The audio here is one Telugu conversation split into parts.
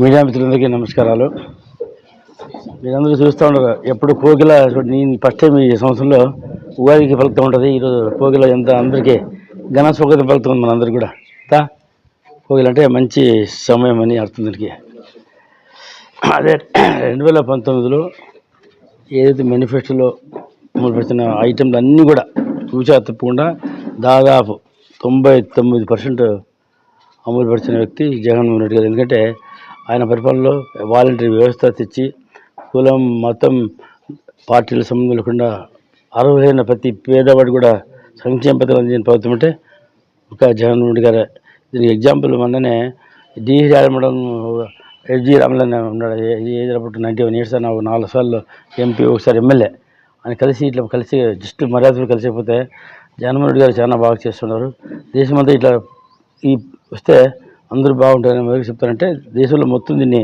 మీడియా మిత్రులందరికీ నమస్కారాలు. మీరందరూ చూస్తూ ఉండరు. ఎప్పుడు కోకిల నేను ఫస్ట్ టైం ఈ సంవత్సరంలో ఉగాదికి పలుకుతూ ఉంటుంది. ఈరోజు కోకిల ఎంత అందరికీ ఘన స్వాగతం పలుకుతుంది ఉంది మనందరికీ కూడా. తా? కోకిల అంటే మంచి సమయం అని అర్థం దీనికి. అదే రెండు వేల పంతొమ్మిదిలో ఏదైతే మేనిఫెస్టోలో అమలుపరిచిన ఐటెంలు అన్నీ కూడా చూచా తప్పకుండా దాదాపు తొంభై తొమ్మిది పర్సెంట్ అమలుపరిచిన వ్యక్తి జగన్మోహన్ రెడ్డి గారు. ఎందుకంటే ఆయన పరిపాలనలో వాలంటరీ వ్యవస్థ తెచ్చి కులం మతం పార్టీల సంబంధం లేకుండా అర్హులైన ప్రతి పేదవాడు కూడా సంక్షేమ పథకం అందించిన ప్రభుత్వం అంటే ఒక జగన్మోహన్ రెడ్డి గారే. దీనికి ఎగ్జాంపుల్ మొన్ననే డిహి రామడం ఎస్జి రామలన్న ఉన్నాడు. ఏజ్ అప్పుడు నైంటీ వన్ ఇయర్స్ నాకు నాలుగు సార్లు ఎంపీ ఒకసారి ఎమ్మెల్యే. ఆయన కలిసి ఇట్లా కలిసి జస్ట్ మర్యాదలు కలిసిపోతే జగన్మోహన్ రెడ్డి గారు చాలా బాగా చేస్తున్నారు. దేశమంతా ఇట్లా ఈ వస్తే అందరూ బాగుంటారని ఎవరికి చెప్తారంటే దేశంలో మొత్తం దీన్ని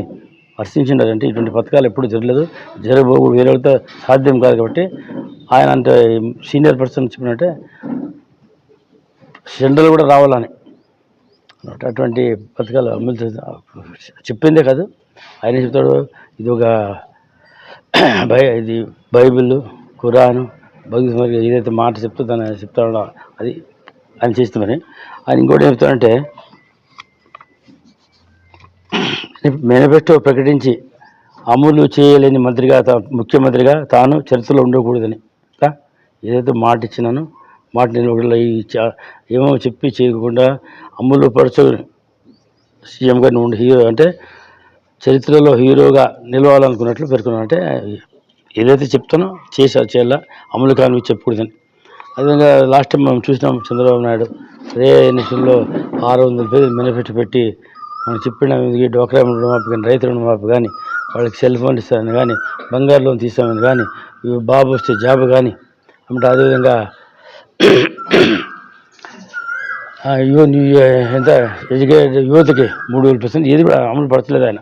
హర్షించిండారంటే ఇటువంటి పథకాలు ఎప్పుడు జరగలేదు. జరగబో వేరే వాళ్ళతో సాధ్యం కాదు కాబట్టి ఆయన అంటే సీనియర్ పర్సన్ చెప్పినట్టే సెంట్రల్ కూడా రావాలని అటువంటి పథకాలు అమలు చెప్పిందే కాదు. ఆయన చెప్తాడు ఇది ఒక బై ఇది బైబిల్ ఖురాను భగవద్గీత ఏదైతే మాట చెప్తూ దాన్ని చెప్తాడో అది ఆయన చేస్తామని ఆయన ఇంకోటి చెప్తాడంటే మేనిఫెస్టో ప్రకటించి అమలు చేయలేని మంత్రిగా ముఖ్యమంత్రిగా తాను చరిత్రలో ఉండకూడదని. ఏదైతే మాట ఇచ్చినానో మాట నిలబడలే ఏమో చెప్పి చేయకుండా అమలు పరచు సీఎంగా నువ్వు హీరో అంటే చరిత్రలో హీరోగా నిలవాలనుకున్నట్లు పేర్కొన్నాను. అంటే ఏదైతే చెప్తానో చేసా చేయాలా అమలు కాని చెప్పకూడదని. అదేవిధంగా లాస్ట్ టైం మనం చూసినాం చంద్రబాబు నాయుడు అదే ఎన్నికల్లో ఆరు వందల పేరు బెనిఫిట్ పెట్టి మనం చెప్పిన ఈ డోక్రా రుణమాఫీ కానీ రైతు రుణమాఫీ కానీ వాళ్ళకి సెల్ ఫోన్ ఇస్తామని కానీ బంగారు లోన్ తీస్తామని కానీ బాబు వస్తే జాబ్ కానీ అంటే అదేవిధంగా ఎంత ఎడ్యుకేటెడ్ యువతకి మూడు వేల పర్సెంట్ ఏది కూడా అమలు పడతలేదు ఆయన.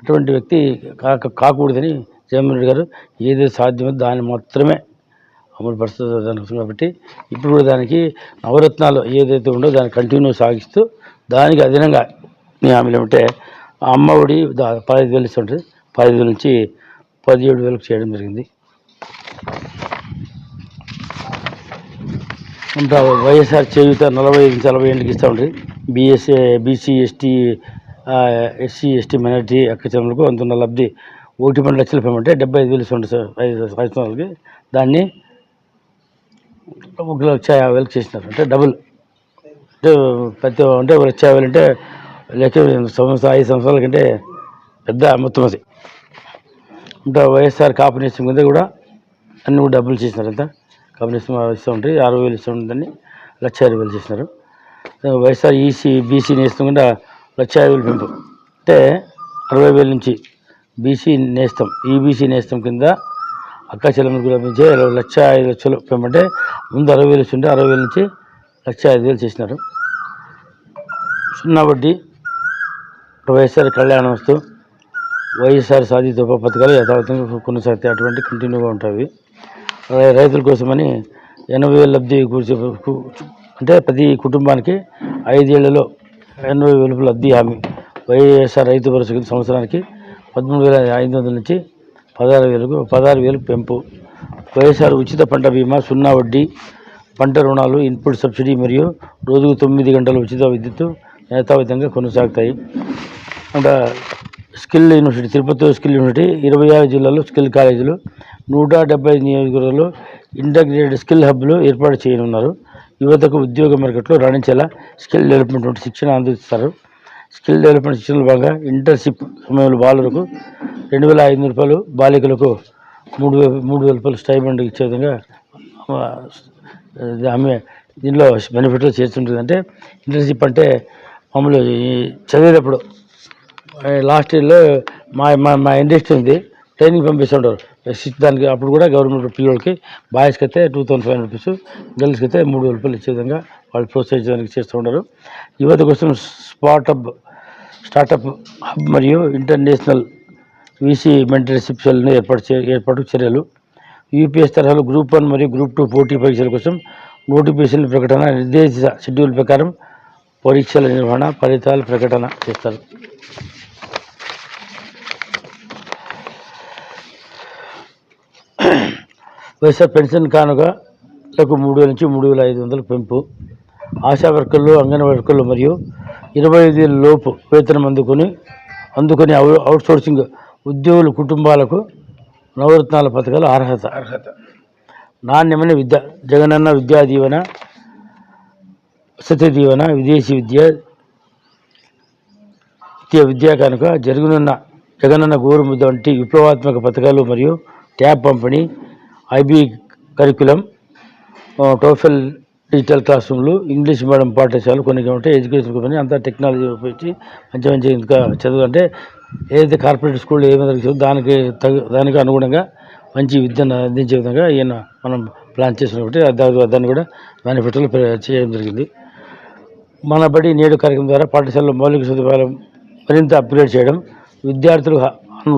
అటువంటి వ్యక్తి కాక కాకూడదని జగన్మోహన్ రెడ్డి గారు ఏది సాధ్యమో దాన్ని మాత్రమే అమలు పరుస్తుంది దానికోసం కాబట్టి ఇప్పుడు కూడా దానికి నవరత్నాలు ఏదైతే ఉందో దాన్ని కంటిన్యూ సాగిస్తూ దానికి అదనంగా నీ హామీలు ఏమంటే అమ్మ ఒడి దా పదహైదు వేలు ఇస్తుంటుంది. పదహైదు వేల నుంచి పదిహేడు వేలకు చేయడం జరిగింది. ఇంకా వైఎస్ఆర్ చేయుత నలభై నుంచి నలభై ఏళ్ళకి ఇస్తూ ఉంటుంది. BSA BC ST SC ST minority అక్కచెల్లెలకు అంత లబ్ధి. ఒకటి పన్నెండు లక్షల పేమెంట్ డెబ్బై ఐదు వేలు ఇస్తుంది సార్. ఐదు సంవత్సరాలకి దాన్ని ఒక లక్ష యాభై వేలకు చేసినారు. అంటే డబుల్. అంటే ప్రతి అంటే ఒక లక్ష యాభై వేలు అంటే లేకపోతే సంవత్సరం ఐదు సంవత్సరాల కంటే పెద్ద మొత్తం అది. ఇంకా వైఎస్ఆర్ కాంపినేషన్ కింద కూడా అన్ని కూడా డబ్బులు చేసినారు అంతా. కాంపినేషన్ ఇస్తూ ఉంటాయి అరవై వేలు ఇస్తూ ఉంటుందని లక్ష యాభై వేలు చేసినారు. వైఎస్ఆర్ ఈసీ బీసీ నేస్తం కింద లక్ష యాభై వేలు పెంపు. అంటే అరవై వేల నుంచి బీసీ నేస్తం ఈబీసీ నేస్తం కింద అక్క చెల్లెమ్మలకు కూడా లక్ష ఐదు లక్షలు పెంపంటే ముందు అరవై వేలు ఇస్తుంటే అరవై వేల నుంచి లక్ష ఐదు వేలు చేసినారు. సున్నా వడ్డీ వైఎస్ఆర్ కళ్యాణ వస్తూ వైఎస్ఆర్ సాధిత ఉప పథకాలు యథావతంగా కొనసాగుతాయి అటువంటి కంటిన్యూగా ఉంటాయి. రైతుల కోసమని ఎనభై వేల లబ్ధి కూర్చో కు- అంటే ప్రతి కుటుంబానికి ఐదేళ్ళలో ఎనభై వేల లబ్ధి హామీ. వైఎస్ఆర్ రైతు భరోసా సంవత్సరానికి పదమూడు వేల ఐదు వందల నుంచి పదహారు వేలకు పదహారు వేలు పెంపు. వైఎస్ఆర్ ఉచిత పంట బీమా సున్నా వడ్డీ పంట రుణాలు ఇన్పుట్ సబ్సిడీ మరియు రోజుకు తొమ్మిది గంటల ఉచిత విద్యుత్ యథావిధంగా కొనసాగుతాయి. అంటే skill university Tirupati skill university ఇరవై ఆరు జిల్లాలో స్కిల్ కాలేజీలు నూట డెబ్బై నియోజకవర్గాల్లో ఇంటగ్రేటెడ్ స్కిల్ హబ్లు ఏర్పాటు చేయనున్నారు. యువతకు ఉద్యోగ మార్కెట్లో రాణించేలా స్కిల్ డెవలప్మెంట్ వంటి శిక్షణ అందిస్తారు. స్కిల్ డెవలప్మెంట్ శిక్షణలో భాగంగా ఇంటర్న్షిప్ సమయంలో బాలులకు రెండు వేల ఐదు రూపాయలు బాలికలకు మూడు వేల మూడు వేల రూపాయలు స్టైబండ్ ఇచ్చే విధంగా ఆమె దీనిలో బెనిఫిట్లో చేస్తుంటుంది. అంటే ఇంటర్న్షిప్ అంటే మామూలు చదివేటప్పుడు లాస్ట్ ఇయర్లో మా మా మా ఇండస్ట్రీ ఉంది. ట్రైనింగ్ పంపిస్తుంటారు సిక్స్ దానికి అప్పుడు కూడా గవర్నమెంట్ పిల్లలకి బాయ్స్కి అయితే two thousand five hundred rupees గర్ల్స్కి అయితే మూడు వేల రూపాయలు ఇచ్చే విధంగా వాళ్ళు ప్రోత్సహించడానికి చేస్తూ ఉంటారు. యువత కోసం స్పాటప్ స్టార్టప్ హబ్ మరియు ఇంటర్నేషనల్ వీసీ మెంటర్షిప్ సెల్ను ఏర్పాటు చే ఏర్పాటు చర్యలు. యూపీఎస్ తరహాలో గ్రూప్ వన్ మరియు గ్రూప్ టూ పోటీ పరీక్షల కోసం నోటిఫికేషన్ ప్రకటన నిర్దేశిత షెడ్యూల్ ప్రకారం పరీక్షల నిర్వహణ ఫలితాల ప్రకటన చేస్తారు. వైఎస్ఆర్ పెన్షన్ కానుకలకు మూడు వేల నుంచి మూడు వేల ఐదు వందల పెంపు. ఆశా వర్కర్లు అంగన్వాడీ వర్కర్లు మరియు ఇరవై ఐదు లోపు వేతనం అందుకొని అందుకొని అవు- అవుట్సోర్సింగ్ ఉద్యోగుల కుటుంబాలకు నవరత్నాల పథకాలు అర్హత. అర్హత. నాణ్యమైన విద్య జగనన్న విద్యా దీవెన వసతి దీవెన విదేశీ విద్య విద్య విద్యా కనుక జరుగునున్న జగనన్న గోరుముద్ద వంటి విప్లవాత్మక పథకాలు మరియు ట్యాబ్ పంపిణీ IB curriculum TOEFL digital class రూమ్లు ఇంగ్లీష్ మీడియం పాఠశాలలు కొన్ని ఉంటాయి ఎడ్యుకేషన్ కొన్ని అంతా టెక్నాలజీ ఉపయోగించి మంచి మంచి ఇంకా చదువు అంటే ఏదైతే కార్పొరేట్ స్కూల్లో ఏమైనా జరుగుతుందో దానికి తగు దానికి అనుగుణంగా మంచి విద్యను అందించే విధంగా ఈయన మనం ప్లాన్ చేసిన కాబట్టి దాన్ని కూడా మేనిఫెస్టోలో చేయడం జరిగింది. మన బడి నేడు కార్యక్రమం ద్వారా పాఠశాలలో మౌలిక సదుపాయాలు మరింత అప్గ్రేడ్ చేయడం విద్యార్థులకు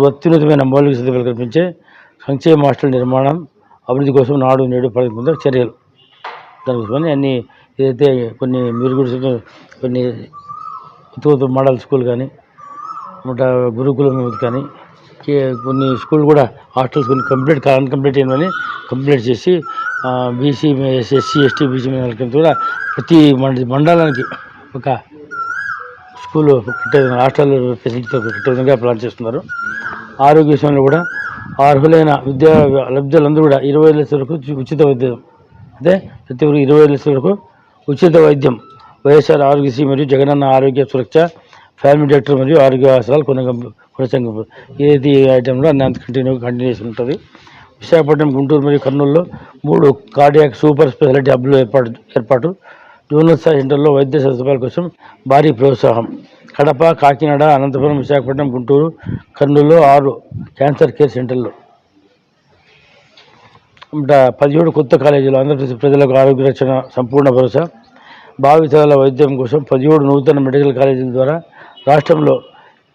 అత్యున్నతమైన మౌలిక సదుపాయాలు కల్పించే సంక్షేమ హాస్టల్ నిర్మాణం అభివృద్ధి కోసం నాడు నేడు పథకం చర్యలు. దానికోసమని అన్ని ఏదైతే కొన్ని మీరు కూడా కొన్ని ఉత్తు మోడల్ స్కూల్ కానీ గురుకులం కానీ కొన్ని స్కూల్ కూడా హాస్టల్స్ కొన్ని కంప్లీట్ అన్కంప్లీట్ అయినవని కంప్లీట్ చేసి బీసీ ఎస్సీ ఎస్టీ బీసీ కూడా ప్రతి మండలానికి ఒక స్కూల్ కట్టే విధంగా హాస్టల్ ఫెసిలిటీతో కట్టే విధంగా ప్లాన్ చేస్తున్నారు. ఆరోగ్య విషయంలో కూడా అర్హులైన విద్యా లబ్ధులందరూ కూడా ఇరవై లక్షల వరకు ఉచిత వైద్యం. అదే ప్రతి ఒక్కరు ఇరవై లక్షల వరకు ఉచిత వైద్యం. వైఎస్ఆర్ ఆరోగ్యశ్రీ మరియు జగనన్న ఆరోగ్య సురక్ష ఫ్యామిలీ డాక్టర్ మరియు ఆరోగ్య అవసరాలు కొన్ని కొనసాగింపు ఏది ఐటెంలో అన్ని అంత కంటిన్యూ కంటిన్యూషన్ ఉంటుంది. విశాఖపట్నం గుంటూరు మరియు కర్నూలులో మూడు కార్డియాక్ సూపర్ స్పెషాలిటీ హబ్లు ఏర్పాటు ఏర్పాటు. జూనియర్ స్థాయి సెంటర్లో వైద్య సదుపాయాల కోసం భారీ ప్రోత్సాహం. కడప కాకినాడ అనంతపురం విశాఖపట్నం గుంటూరు కర్నూలులో ఆరు క్యాన్సర్ కేర్ సెంటర్లు. పదిహేడు కొత్త కాలేజీలు ఆంధ్రప్రదేశ్ ప్రజలకు ఆరోగ్య రక్షణ సంపూర్ణ భరోసా. భావితరాల వైద్యం కోసం పదిహేడు నూతన మెడికల్ కాలేజీల ద్వారా రాష్ట్రంలో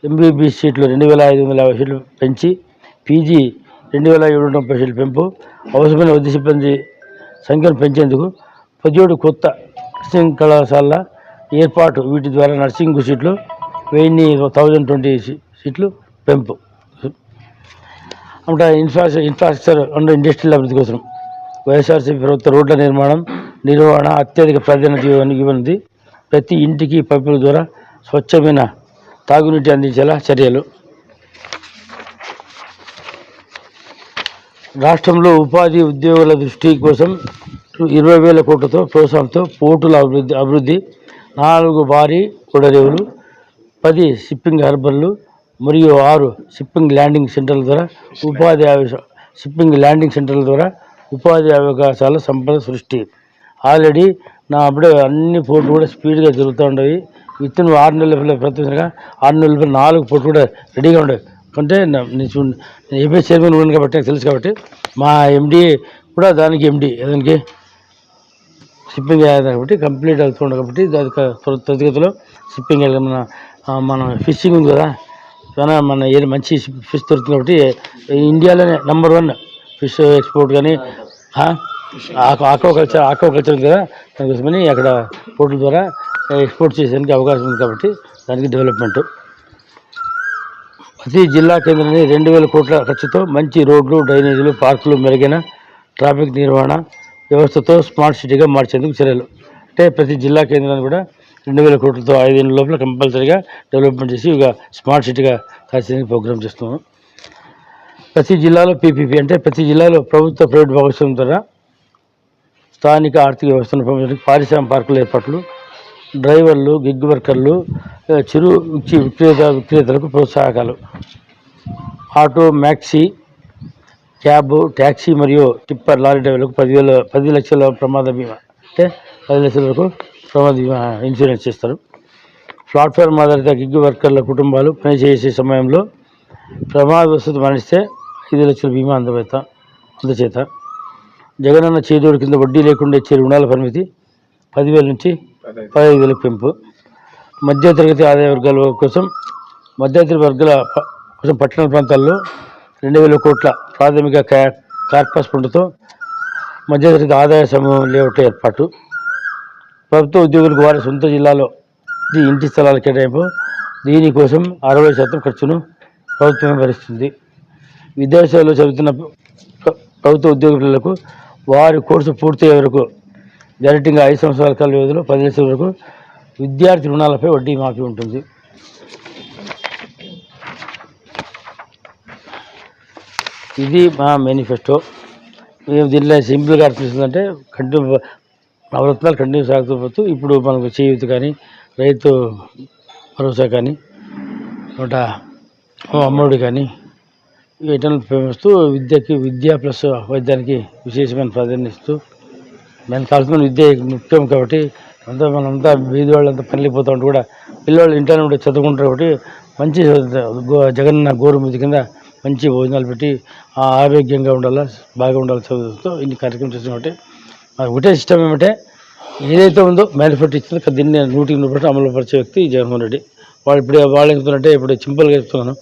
ఎంబీబీఎస్ సీట్లు రెండు వేల ఐదు వందల యాభై సీట్లు పెంచి పీజీ రెండు వేల ఏడు వందల ముప్పై సీట్లు పెంపు అవసరమైన వైద్య సిబ్బంది సంఖ్యను పెంచేందుకు పదిహేడు కొత్త కళాశాల ఏర్పాటు వీటి ద్వారా నర్సింగ్ సీట్లు వెయ్యి థౌజండ్ ట్వంటీ సీట్లు పెంపు. అంటే ఇన్ఫ్రాస్ట్రక్చర్ ఇన్ఫ్రాస్ట్రక్చర్ అండ్ ఇండస్ట్రియల్ అభివృద్ధి కోసం వైఎస్ఆర్సీపీ ప్రభుత్వ రోడ్ల నిర్మాణం నిర్వహణ అత్యధిక ప్రాధాన్యత ఇవ్వని- ఇవ్వనుంది. ప్రతి ఇంటికి పైపుల ద్వారా స్వచ్ఛమైన తాగునీటి అందించేలా చర్యలు. రాష్ట్రంలో ఉపాధి ఉద్యోగుల దృష్టి కోసం ఇరవై వేల కోట్లతో ప్రోత్సాహంతో పోర్టుల అభివృద్ధి అభివృద్ధి నాలుగు భారీ ఓడరేవులు పది షిప్పింగ్ హార్బర్లు మరియు ఆరు షిప్పింగ్ ల్యాండింగ్ సెంటర్ల ద్వారా ఉపాధి షిప్పింగ్ ల్యాండింగ్ సెంటర్ల ద్వారా ఉపాధి అవకాశాల సంపద సృష్టి. ఆల్రెడీ నా అప్పుడే అన్ని పోర్టులు కూడా స్పీడ్గా జరుగుతూ ఉండేవి. విత్ ఇన్ ఆరు నెలల ప్రతిగా ఆరు నెలల నాలుగు పోర్టులు కూడా రెడీగా ఉండేవి అంటే నేను ఏపీ చైర్మన్ ఉన్నాను కాబట్టి నాకు తెలుసు కాబట్టి మా ఎండీ కూడా దానికి ఎండీ. దానికి షిప్పింగ్ అయ్యేది కాబట్టి కంప్లీట్ అవుతుంది కాబట్టి దానికి త్వరితగతిలో షిప్పింగ్ మన మన ఫిషింగ్ ఉంది కదా చాలా మన ఏది మంచి ఫిష్ దొరుకుతుంది కాబట్టి ఇండియాలోనే నెంబర్ వన్ ఫిష్ ఎక్స్పోర్ట్ కానీ ఆక్వాకల్చర్ ఆక్వాకల్చర్ కదా దానికోసమని అక్కడ పోర్టుల ద్వారా ఎక్స్పోర్ట్ చేసేందుకు అవకాశం ఉంది కాబట్టి దానికి డెవలప్మెంట్ ప్రతి జిల్లా కేంద్రాన్ని రెండు వేల కోట్ల ఖర్చుతో మంచి రోడ్లు డ్రైనేజీలు పార్కులు మెరుగైన ట్రాఫిక్ నిర్వహణ వ్యవస్థతో స్మార్ట్ సిటీగా మార్చేందుకు చర్యలు. అంటే ప్రతి జిల్లా కేంద్రాన్ని కూడా రెండు వేల కోట్లతో ఐదేళ్ళ లోపల కంపల్సరీగా డెవలప్మెంట్ చేసి ఇక స్మార్ట్ సిటీగా తయారు ప్రోగ్రామ్ చేస్తున్నాము. ప్రతి జిల్లాలో పీపీపీ అంటే ప్రతి జిల్లాలో ప్రభుత్వ ప్రైవేట్ భాగస్వామ్యం ద్వారా స్థానిక ఆర్థిక వ్యవస్థను పెంపొందించడానికి పారిశ్రామిక పార్కుల ఏర్పాట్లు డ్రైవర్లు గిగ్ వర్కర్లు చిరు విక్రేత విక్రేతలకు ప్రోత్సాహకాలు. ఆటో మ్యాక్సీ క్యాబ్ ట్యాక్సీ మరియు టిప్పర్ లారీ డ్రైవర్లకు పదివేల పది లక్షల ప్రమాద బీమా అంటే పది లక్షల వరకు ప్రమాద బీమా ఇన్సూరెన్స్ చేస్తారు. ప్లాట్ఫామ్ ఆధారిత గిగ్ వర్కర్ల కుటుంబాలు పనిచేసే సమయంలో ప్రమాదవశాత్తు మరణిస్తే ఐదు లక్షల బీమా అందబోత అందచేత. జగనన్న చేదోడు కింద వడ్డీ లేకుండా ఇచ్చే రుణాల పరిమితి పదివేల నుంచి పదహైదు వేలకు పెంపు. మధ్యతరగతి ఆదాయ వర్గాల కోసం మధ్యతరగతి వర్గాల కోసం పట్టణ ప్రాంతాల్లో రెండు వేల కోట్ల ప్రాథమిక కార్పస్ ఫండ్తో మధ్యతరగతి ఆదాయ సమూహం లేఅవుట్ ఏర్పాటు. ప్రభుత్వ ఉద్యోగులకు వారి సొంత జిల్లాలో ఇంటి స్థలాల కేటాయింపు. దీనికోసం అరవై శాతం ఖర్చును ప్రభుత్వమే భరిస్తుంది. విదేశాల్లో చదువుతున్న ప్రభుత్వ ఉద్యోగులకు వారి కోర్సు పూర్తయ్యే వరకు గరిటింగా ఐదు సంవత్సరాల కాల వ్యవధిలో పది లక్షల వరకు విద్యార్థి రుణాలపై వడ్డీ మాఫీ ఉంటుంది. ఇది మా మేనిఫెస్టో. మేము దీనిలో సింపుల్గా అర్థం కంటిన్యూ ప్రవర్తనాలు కంటిన్యూ సాగుతూ పోతూ ఇప్పుడు మనకు చేయూత కానీ రైతు భరోసా కానీ నూట అమ్మఒడి కానీ వీటిని ప్రేమిస్తూ విద్యకి విద్య ప్లస్ వైద్యానికి విశేషమైన ప్రాధాన్యత ఇస్తూ మనకు కావాల్సిన విద్య ముఖ్యం కాబట్టి అంతా మనంతా వీధి వాళ్ళంతా పనికి పోతూ ఉంటే కూడా పిల్లవాళ్ళు ఇంటర్నే ఉంటే చదువుకుంటారు కాబట్టి మంచి గో- గోరు మీద కింద మంచి భోజనాలు పెట్టి ఆరోగ్యంగా ఉండాలా బాగా ఉండాలి చదువుతో ఇన్ని కార్యక్రమం చేసిన ఒకటి మాకు ఒకటే ఇష్టం ఏమంటే ఏదైతే ఉందో మేనిఫెస్టో ఇచ్చిందో దీన్ని నూటికి నూరు పర్సెంట్ అమలు పరిచే వ్యక్తి జగన్మోహన్ రెడ్డి. వాళ్ళు ఇప్పుడు వాళ్ళు చెప్తున్నట్టే ఇప్పుడు సింపుల్గా చెప్తున్నాను.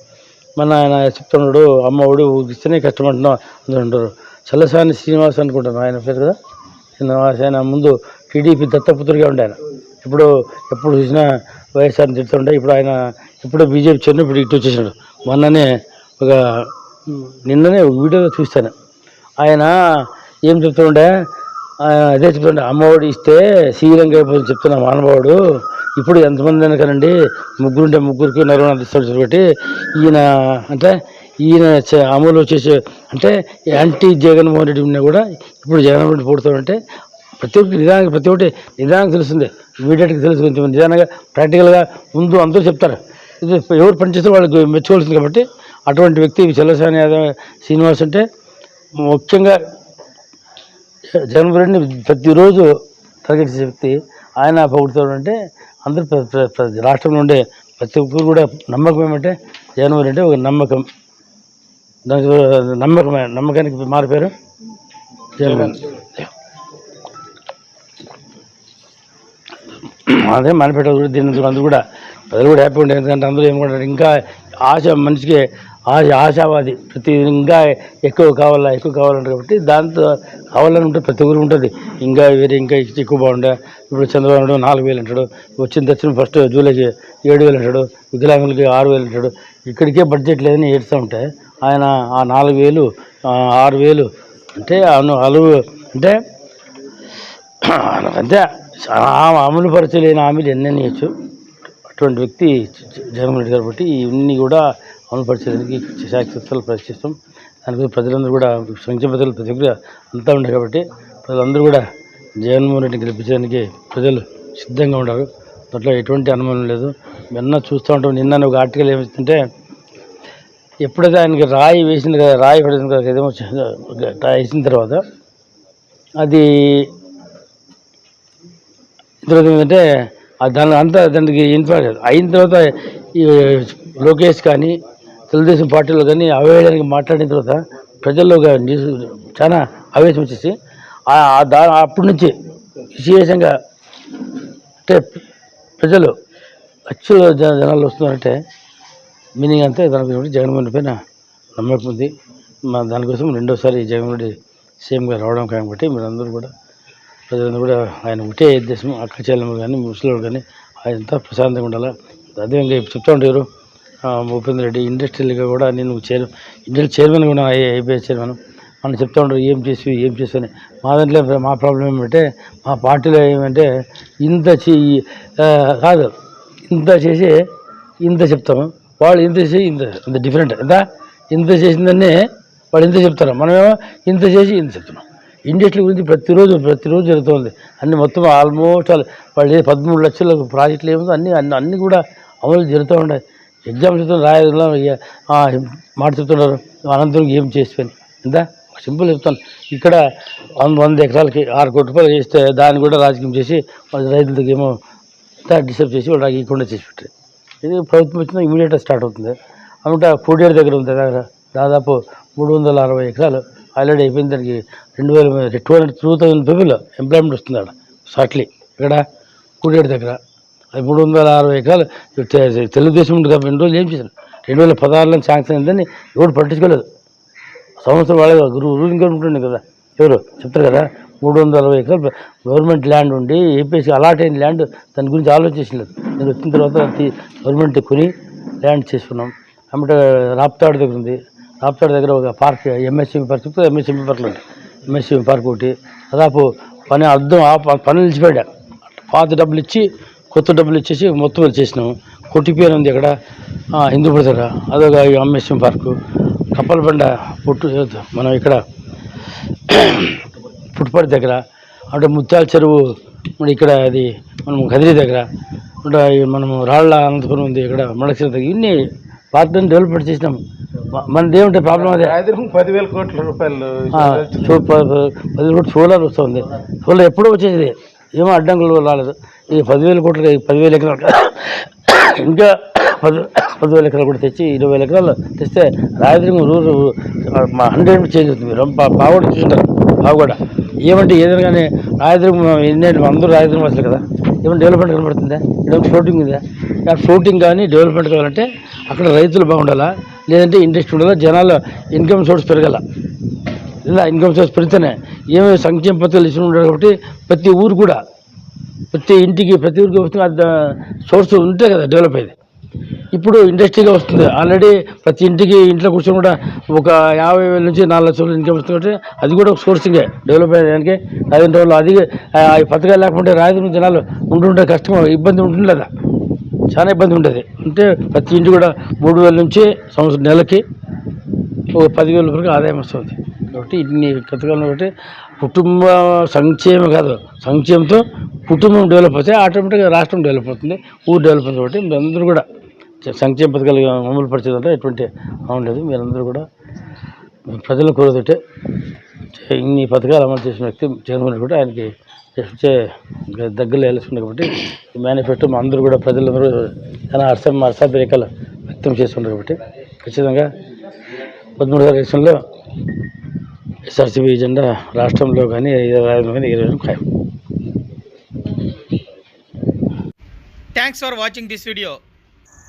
మన ఆయన చెప్తున్నాడు అమ్మఒడు ఊగిస్తేనే ఇస్తేనే కష్టమంటున్నాం అందరూ అంటారు. చల్లసాని శ్రీనివాస్ అనుకుంటాను ఆయన పేరు కదా? శ్రీనివాస్ ఆయన ముందు టీడీపీ దత్తపుత్రుడిగా ఉండే ఆయన. ఇప్పుడు ఎప్పుడు చూసినా వైఎస్ఆర్ని తిడుతుండే ఇప్పుడు ఆయన ఇప్పుడు బీజేపీ చెన్ను ఇప్పుడు ఇటు వచ్చేసాడు. మొన్ననే ఒక నిన్ననే ఒక వీడియోలో చూస్తాను ఆయన ఏం చెప్తుండే? అదే చెప్తుండే అమ్మఒడి ఇస్తే శ్రీరంగ అయిపోతుంది చెప్తున్నా మానవాడు ఇప్పుడు ఎంతమంది అనకనండి ముగ్గురు ఉంటే ముగ్గురికి నరవణ అందిస్తాడు కాబట్టి ఈయన అంటే ఈయన అమలు వచ్చేసి అంటే యాంటీ జగన్మోహన్ రెడ్డి ఉన్నా కూడా ఇప్పుడు జగన్మోహన్ రెడ్డి పుడతాడంటే ప్రతి ఒక్కటి నిదానంగా ప్రతి ఒక్కటి నిదానికి తెలుస్తుంది. ఇమీడియట్గా తెలుసు కొంచెం. నిదానంగా ప్రాక్టికల్గా ముందు అందరూ చెప్తారు. ఇది ఎవరు పనిచేస్తే వాళ్ళకి మెచ్చుకోవాల్సింది కాబట్టి అటువంటి వ్యక్తి చల్లసాని యాదవ్ శ్రీనివాస్ అంటే ముఖ్యంగా జగన్మోహన్ ప్రతిరోజు టార్గెట్ చేసే వ్యక్తి. ఆయన పొగుడుతాడు అంటే అందరూ ప్ర- రాష్ట్రంలో ఉండే ప్రతి ఒక్కరు కూడా నమ్మకం ఏమంటే జగన్మోహన్ అంటే ఒక నమ్మకం. దానికి నమ్మకమే నమ్మకానికి మారిపోయారు జగన్మోహన్ అదే మనపేట కూడా దీని అందరూ కూడా ప్రజలు కూడా హ్యాపీ ఉండే. ఎందుకంటే అందరూ ఏమనుకుంటారు ఇంకా ఆశ మనిషికి ఆశ ఆశావాది. ప్రతి ఇంకా ఎక్కువ కావాలా ఎక్కువ కావాలంటారు కాబట్టి దాంతో కావాలని ఉంటే ప్రతి ఊరు ఉంటుంది. ఇంకా వేరే ఇంకా ఎక్కువ బాగుండే. ఇప్పుడు చంద్రబాబు నాయుడు నాలుగు వేలు అంటాడు. వచ్చిన దక్షిణ ఫస్ట్ జూలైకి ఏడు వేలు అంటాడు. వికలాంగులకి ఆరు వేలు అంటాడు. ఇక్కడికే బడ్జెట్ లేదని ఏడుస్తూ ఉంటే ఆయన ఆ నాలుగు వేలు ఆరు వేలు అంటే అను అలువు అంటే అంతే అమలు పరచలేని హామీలు ఎన్నెన్ని అటువంటి వ్యక్తి జగన్మోహన్ రెడ్డి గారు బట్టి ఇవన్నీ కూడా అమలుపరిచేదానికి శాఖలు ప్రయత్నిస్తాం. దానిపై ప్రజలందరూ కూడా సంక్షేమ పథకాలు ప్రతి దగ్గర అంతా ఉండే కాబట్టి ప్రజలందరూ కూడా జగన్మోహన్ రెడ్డిని గెలిపించడానికి ప్రజలు సిద్ధంగా ఉన్నారు దాంట్లో ఎటువంటి అనుమానం లేదు. నిన్న చూస్తూ ఉంటాం. నిన్న ఒక ఆర్టికల్ ఏమిస్తుంటే ఎప్పుడైతే ఆయనకి రాయి వేసింది కదా రాయి పడింది కదా ఏదేమో రాయి వేసిన తర్వాత అది తర్వాత ఏంటంటే దాని అంతా దానికి ఇన్ఫ్లుయెన్స్ అయిన తర్వాత ఈ లోకేష్ కానీ తెలుగుదేశం పార్టీలో కానీ అవేయడానికి మాట్లాడిన తర్వాత ప్రజల్లో న్యూస్ చాలా ఆవేశం వచ్చేసి దా అప్పటి నుంచి విశేషంగా అంటే ప్రజలు లక్షల జనాలు వస్తున్నారంటే మీనింగ్ అంతా దాని గురించి జగన్మోహన్ పైన నమ్మకం ఉంది. మా దానికోసం రెండోసారి జగన్మోహన్ రెడ్డి సీఎంగా రావడం కాబట్టి మీరందరూ కూడా ప్రజలందరూ కూడా ఆయన ఒకటే ఉద్దేశం అక్క చెల్లెమ్మ కానీ ముసలివాడు కానీ ఆయనంతా ప్రశాంతంగా ఉండాలి? అదేవిధంగా ఇప్పుడు చెప్తా ఉంటారు. భూపేంద్ర రెడ్డి ఇండస్ట్రియల్గా కూడా నేను చైర్ ఇండస్ట్రియల్ చైర్మన్ కూడా ఐపీఎస్ చైర్మన్. మనం చెప్తా ఉంటారు ఏం చేసి ఏం చేసి మా దాంట్లో మా ప్రాబ్లం ఏమంటే మా పార్టీలో ఏమంటే ఇంత చే కాదు ఇంత చేసి ఇంత చెప్తాము. వాళ్ళు ఇంత చేసి ఇంత ఇంత డిఫరెంట్ ఎంత? ఇంత చేసిందనే వాళ్ళు ఇంత చెప్తారు. మనమేమో ఇంత చేసి ఇంత చెప్తున్నాం. ఇండస్ట్రీ గురించి ప్రతిరోజు ప్రతిరోజు జరుగుతుంది. అన్ని మొత్తం ఆల్మోస్ట్ వాళ్ళు పదమూడు లక్షల ప్రాజెక్టులు ఏముందో అన్ని అన్ని అన్నీ కూడా అమలు జరుగుతూ ఉన్నాయి. ఎగ్జామ్ చెప్తున్నారు మాట చెప్తున్నారు. అనంతరం ఏం చేసిపోయింది ఇందా సింపుల్ చెప్తాను. ఇక్కడ వంద వంద ఎకరాలకి ఆరు కోట్ల రూపాయలు చేస్తే దాన్ని కూడా రాజకీయం చేసి రైతులకి ఏమో డిస్టర్బ్ చేసి వాళ్ళు ఇవ్వకుండా చేసి పెట్టారు. ఇది ప్రభుత్వం వచ్చిన ఇమీడియట్గా స్టార్ట్ అవుతుంది. అన్నమాట కోడేరు దగ్గర ఉంది దగ్గర దాదాపు మూడు వందల అరవై ఎకరాలు. ఆల్రెడీ అయిపోయింది దానికి రెండు వేల two hundred two thousand people employment వస్తుంది అక్కడ షార్ట్లీ ఇక్కడ కూడేరు దగ్గర. అది మూడు వందల అరవై ఎకరాలు. తెలుగుదేశం ఉంది కాబట్టి రెండు రోజులు ఏం చేశారు? రెండు వేల పదహారులో శాంక్షన్ అయిందని ఎవరు పట్టించుకోలేదు. సంవత్సరం వాళ్ళ గురువు రూలింగ్ గవర్నమెంట్ ఉంది కదా. ఎవరు? చెప్తారు కదా మూడు వందల అరవై ఎకరాలు గవర్నమెంట్ ల్యాండ్ ఉండి ఏపీఎస్కి అలాట్ అయిన ల్యాండ్ దాని గురించి ఆలోచించలేదు నేను వచ్చిన తర్వాత అది గవర్నమెంట్ కొని ల్యాండ్ చేసుకున్నాం. అమ్మట రాప్తాడు దగ్గర ఉంది. రాప్తాడు దగ్గర ఒక పార్క్ ఎంఎస్సీ పార్క్ చెప్తే ఎంఎస్సీ పార్క్లో ఉంటాయి ఎంఎస్సీ పార్క్ ఒకటి. దాదాపు పని అర్థం పని పనులు నిలిచిపోయా పాత డబ్బులు ఇచ్చి కొత్త డబ్బులు ఇచ్చేసి మొత్తం చేసినాము కొట్టిపోయిన ఉంది ఇక్కడ. ఆ, దగ్గర. అదొక ఎంఎస్సీ పార్కు కప్పలబండ పుట్టు మనం ఇక్కడ పుట్టుపడి దగ్గర. అంటే ముత్యాల చెరువు మన ఇక్కడ అది మనం కదిరి దగ్గర. అంటే మనము రాళ్ళ అనంతపురం ఉంది. ఇక్కడ మడక్ష దగ్గర. ఇన్ని పార్టీని డెవలప్మెంట్ చేసినాం. మ- మనది ఏమంటే ప్రాబ్లం అదే. పదివేల కోట్ల రూపాయలు ఆ, సో- ప- ప- పది కోట్లు సోలార్ వస్తుంది. సోలార్ ఎప్పుడో వచ్చేది? ఏమో అడ్డంకులు రాలేదు. ఈ పదివేల కోట్లు పదివేల ఎకరాలు ఇంకా పది పదివేల ఎకరాలు కూడా తెచ్చి ఇరవై వేల ఎకరాలు తెస్తే రాయదుర్గం రూరు హండ్రెడ్ చేంజ్ అవుతుంది. బాగా చూసింటారు బాగా ఏమంటే ఏదైనా కానీ రాయదుర్గం ఎన్ని అందరూ రాయదుర్గం అసలు కదా. ఏమైనా డెవలప్మెంట్ కనబడుతుందా? ఇక్కడ ఫ్లోటింగ్ ఉందా. ఆ ఫ్లోటింగ్ కానీ డెవలప్మెంట్ కావాలంటే అక్కడ రైతులు బాగుండాలా? లేదంటే ఇండస్ట్రీ ఉండాలా జనాల ఇన్కమ్ సోర్స్ పెరగాల. ఇలా ఇన్కమ్ సోర్స్ పెడితేనే ఏమేమి సంక్షేమ పథకాలు ఇచ్చిన ఉంటారు కాబట్టి ప్రతి ఊరు కూడా ప్రతి ఇంటికి ప్రతి ఊరికి వస్తుంది అది సోర్స్ ఉంటే కదా డెవలప్ అయ్యేది. ఇప్పుడు ఇండస్ట్రీగా వస్తుంది. ఆల్రెడీ ప్రతి ఇంటికి ఇంట్లో కూర్చొని కూడా ఒక యాభై వేల నుంచి నాలుగు లక్షల ఇన్కమ్ వస్తుంది కాబట్టి అది కూడా ఒక సోర్సింగే డెవలప్ అయ్యేదానికి రాజధాని రోజులు అది పథకాలు లేకుంటే రాజధాని జనాలు ఉంటుంటే కష్టం ఇబ్బంది ఉంటుంది కదా. చాలా ఇబ్బంది ఉంటుంది అంటే ప్రతి ఇంటి కూడా మూడు వేల నుంచి సంవత్సరం నెలకి ఒక పదివేల వరకు ఆదాయం వస్తుంది. కాబట్టి ఇన్ని కథకాలను బట్టి కుటుంబ సంక్షేమం కాదు. సంక్షేమంతో కుటుంబం డెవలప్ అవుతే ఆటోమేటిక్గా రాష్ట్రం డెవలప్ అవుతుంది ఊరు డెవలప్ అవుతుంది కాబట్టి అందరూ కూడా సంక్షేమ పథకాలు అమలు పరిచేదంటే ఎటువంటి ఉండదు మీరందరూ కూడా ప్రజలు కోరుతుంటే ఇన్ని పథకాలు అమలు చేసిన వ్యక్తి జగన్మోహన్ రెడ్డి కూడా ఆయనకి దగ్గరలో వెళ్ళుతుంది కాబట్టి ఈ మేనిఫెస్టో మా అందరూ కూడా ప్రజలందరూ చాలా అర్స అర్సాభిరేకాలు వ్యక్తం చేస్తున్నారు కాబట్టి ఖచ్చితంగా పదమూడు ఎలక్షన్లో ఎస్ఆర్సీబీ జెండా రాష్ట్రంలో కానీ రాజ్యంలో కానీ ఇరవై ఖాయం. Thanks for watching this video